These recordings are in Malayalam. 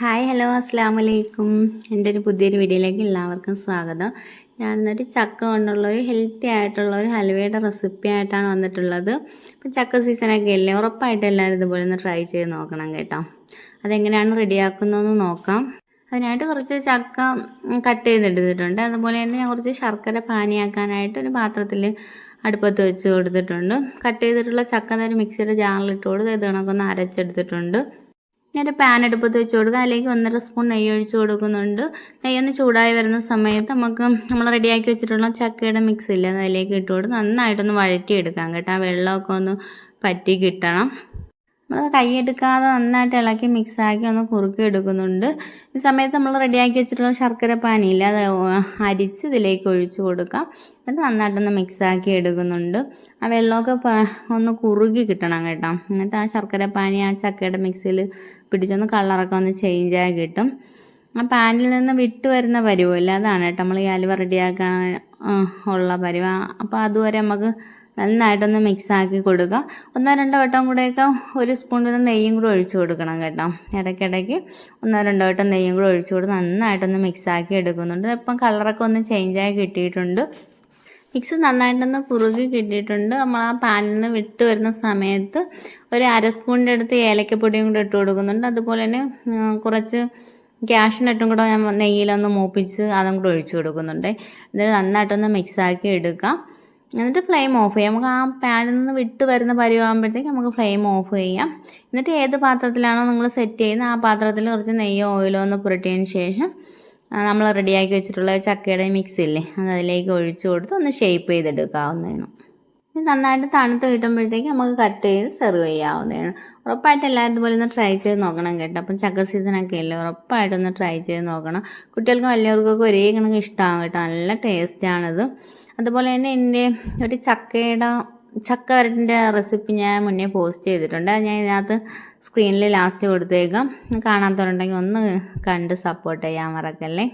ഹായ് ഹലോ അസ്സാം വലൈക്കും എന്റെ ഒരു പുതിയൊരു വീഡിയോയിലേക്ക് എല്ലാവർക്കും സ്വാഗതം. ഞാൻ ഇന്നൊരു ചക്ക കൊണ്ടുള്ള ഒരു ഹെൽത്തി ആയിട്ടുള്ള ഒരു ഹൽവയുടെ റെസിപ്പി ആയിട്ടാണ് വന്നിട്ടുള്ളത്. ഇപ്പം ചക്ക സീസണൊക്കെ അല്ലേ? ഉറപ്പായിട്ടും എല്ലാവരും ഇതുപോലെ ഒന്ന് ട്രൈ ചെയ്ത് നോക്കണം കേട്ടോ. അതെങ്ങനെയാണ് റെഡിയാക്കുന്നതെന്ന് നോക്കാം. അതിനായിട്ട് കുറച്ച് ചക്ക കട്ട് ചെയ്തെടുത്തിട്ടുണ്ട്. അതുപോലെ തന്നെ ഞാൻ കുറച്ച് ശർക്കര പാനിയാക്കാനായിട്ട് ഒരു പാത്രത്തിൽ അടുപ്പത്ത് വെച്ച് കൊടുത്തിട്ടുണ്ട്. കട്ട് ചെയ്തിട്ടുള്ള ചക്ക ഒരു മിക്സിയുടെ ജാറിലിട്ട് കൊടുത്ത് ഇത് കണക്കൊന്ന് അരച്ചെടുത്തിട്ടുണ്ട്. ഞാൻ ഒരു പാൻ അടുപ്പത്ത് വെച്ച് കൊടുക്കുക അതിലേക്ക് ഒന്നര സ്പൂൺ നെയ്യ് ഒഴിച്ച് കൊടുക്കുന്നുണ്ട്. നെയ്യൊന്ന് ചൂടായി വരുന്ന സമയത്ത് നമുക്ക് നമ്മൾ റെഡിയാക്കി വെച്ചിട്ടുള്ള ചക്കയുടെ മിക്സ് ഇല്ല അത് അതിലേക്ക് ഇട്ട് കൊടുത്ത് നന്നായിട്ടൊന്ന് വഴറ്റിയെടുക്കാം കേട്ടോ. ആ വെള്ളമൊക്കെ ഒന്ന് പറ്റി കിട്ടണം. നമ്മൾ കൈയെടുക്കാതെ നന്നായിട്ട് ഇളക്കി മിക്സാക്കി ഒന്ന് കുറുക്കി എടുക്കുന്നുണ്ട്. ഈ സമയത്ത് നമ്മൾ റെഡിയാക്കി വെച്ചിട്ടുള്ള ശർക്കര പാനിയില്ല അത് അരിച്ച് ഇതിലേക്ക് ഒഴിച്ച് കൊടുക്കാം. എന്നിട്ട് നന്നായിട്ടൊന്ന് മിക്സാക്കി എടുക്കുന്നുണ്ട്. ആ വെള്ളമൊക്കെ ഒന്ന് കുറുകി കിട്ടണം കേട്ടോ. എന്നിട്ട് ആ ശർക്കര പാനി ആ ചക്കയുടെ മിക്സിയിൽ പിടിച്ചൊന്ന് കളറൊക്കെ ഒന്ന് ചേഞ്ചായി കിട്ടും. ആ പാനിൽ നിന്ന് വിട്ട് വരുന്ന പരുവമില്ല അതാണ് കേട്ടോ നമ്മൾ ഈ അലുവ റെഡിയാക്കാൻ ഉള്ള പരുവ. അപ്പോൾ അതുവരെ നമുക്ക് നന്നായിട്ടൊന്ന് മിക്സ് ആക്കി കൊടുക്കുക ഒന്നോ രണ്ടോ വട്ടം കൂടെയൊക്കെ ഒരു സ്പൂൺ വരെ നെയ്യും കൂടെ ഒഴിച്ചു കൊടുക്കണം കേട്ടോ. ഇടയ്ക്കിടയ്ക്ക് ഒന്നോ രണ്ടോ വട്ടം നെയ്യും കൂടെ ഒഴിച്ചു കൊടുത്ത് നന്നായിട്ടൊന്ന് മിക്സ് ആക്കി എടുക്കുന്നുണ്ട്. ഇപ്പം കളറൊക്കെ ഒന്ന് ചേഞ്ചായി കിട്ടിയിട്ടുണ്ട്. മിക്സ് നന്നായിട്ടൊന്ന് കുറുകി കിട്ടിയിട്ടുണ്ട്. നമ്മൾ ആ പാനിൽ നിന്ന് വിട്ട് വരുന്ന സമയത്ത് ഒരു അര സ്പൂണിന്റെ അടുത്ത് ഏലക്കപ്പൊടിയും കൂടെ ഇട്ട് കൊടുക്കുന്നുണ്ട്. അതുപോലെ തന്നെ കുറച്ച് ക്യാഷിനട്ടും കൂടെ ഞാൻ നെയ്യിലൊന്ന് മൂപ്പിച്ച് അതും കൂടെ ഒഴിച്ചു കൊടുക്കുന്നുണ്ട്. എന്നിട്ട് നന്നായിട്ടൊന്ന് മിക്സാക്കി എടുക്കാം. എന്നിട്ട് ഫ്ലെയിം ഓഫ് ചെയ്യാം. നമുക്ക് ആ പാനിൽ നിന്ന് വിട്ട് വരുന്ന പരിവാകുമ്പോഴത്തേക്ക് നമുക്ക് ഫ്ലെയിം ഓഫ് ചെയ്യാം. എന്നിട്ട് ഏത് പാത്രത്തിലാണോ നിങ്ങൾ സെറ്റ് ചെയ്യുന്നത് ആ പാത്രത്തിൽ കുറച്ച് നെയ്യോ ഓയിലോ ഒന്ന് പുരട്ടിയതിന് ശേഷം നമ്മൾ റെഡിയാക്കി വെച്ചിട്ടുള്ള ചക്കയുടെ മിക്സ് ഇല്ലേ? അത് അതിലേക്ക് ഒഴിച്ചു കൊടുത്ത് ഒന്ന് ഷേപ്പ് ചെയ്തെടുക്കാവുന്നതാണ്. ഇത് നന്നായിട്ട് തണുത്ത് കിട്ടുമ്പോഴത്തേക്ക് നമുക്ക് കട്ട് ചെയ്ത് സെർവ് ചെയ്യാവുന്നതാണ്. ഉറപ്പായിട്ട് എല്ലാവരും ഇതുപോലെ ഒന്ന് ട്രൈ ചെയ്ത് നോക്കണം കേട്ടോ. അപ്പം ചക്ക സീസണൊക്കെ അല്ലേ? ഉറപ്പായിട്ടൊന്ന് ട്രൈ ചെയ്ത് നോക്കണം. കുട്ടികൾക്കും വലിയവർക്കൊക്കെ ഒരേ കണക്ക് ഇഷ്ടമാകും കേട്ടോ. നല്ല ടേസ്റ്റാണിത് അതുപോലെ തന്നെ എന്റെ ഒരു ചക്കയുടെ ചക്ക വരട്ടിന്റെ റെസിപ്പി ഞാൻ മുന്നേ പോസ്റ്റ് ചെയ്തിട്ടുണ്ട്. ഞാൻ ഇതിനകത്ത് സ്ക്രീനിൽ ലാസ്റ്റ് കൊടുത്തേക്കാം. കാണാത്തവരുണ്ടെങ്കിൽ ഒന്ന് കണ്ട് സപ്പോർട്ട് ചെയ്യാൻ മറക്കല്ലേ?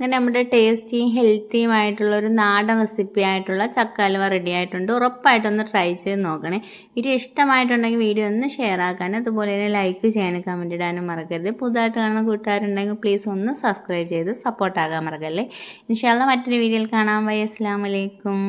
അങ്ങനെ നമ്മുടെ ടേസ്റ്റിയും ഹെൽത്തിയും ആയിട്ടുള്ള ഒരു നാടൻ റെസിപ്പി ആയിട്ടുള്ള ചക്ക റെഡി ആയിട്ടുണ്ട്. ഉറപ്പായിട്ടൊന്ന് ട്രൈ ചെയ്ത് നോക്കണേ. വീഡിയോ ഇഷ്ടമായിട്ടുണ്ടെങ്കിൽ വീഡിയോ ഒന്ന് ഷെയർ ആക്കാനും അതുപോലെ തന്നെ ലൈക്ക് ചെയ്യാനും കമന്റ് ഇടാനും മറക്കരുത്. പുതുതായിട്ട് കാണുന്ന കൂട്ടുകാരുണ്ടെങ്കിൽ പ്ലീസ് ഒന്ന് സബ്സ്ക്രൈബ് ചെയ്ത് സപ്പോർട്ടാകാൻ മറക്കല്ലേ? ഇൻഷാല്ല മറ്റൊരു വീഡിയോയിൽ കാണാൻ വൈ അസ്സാം വലൈക്കും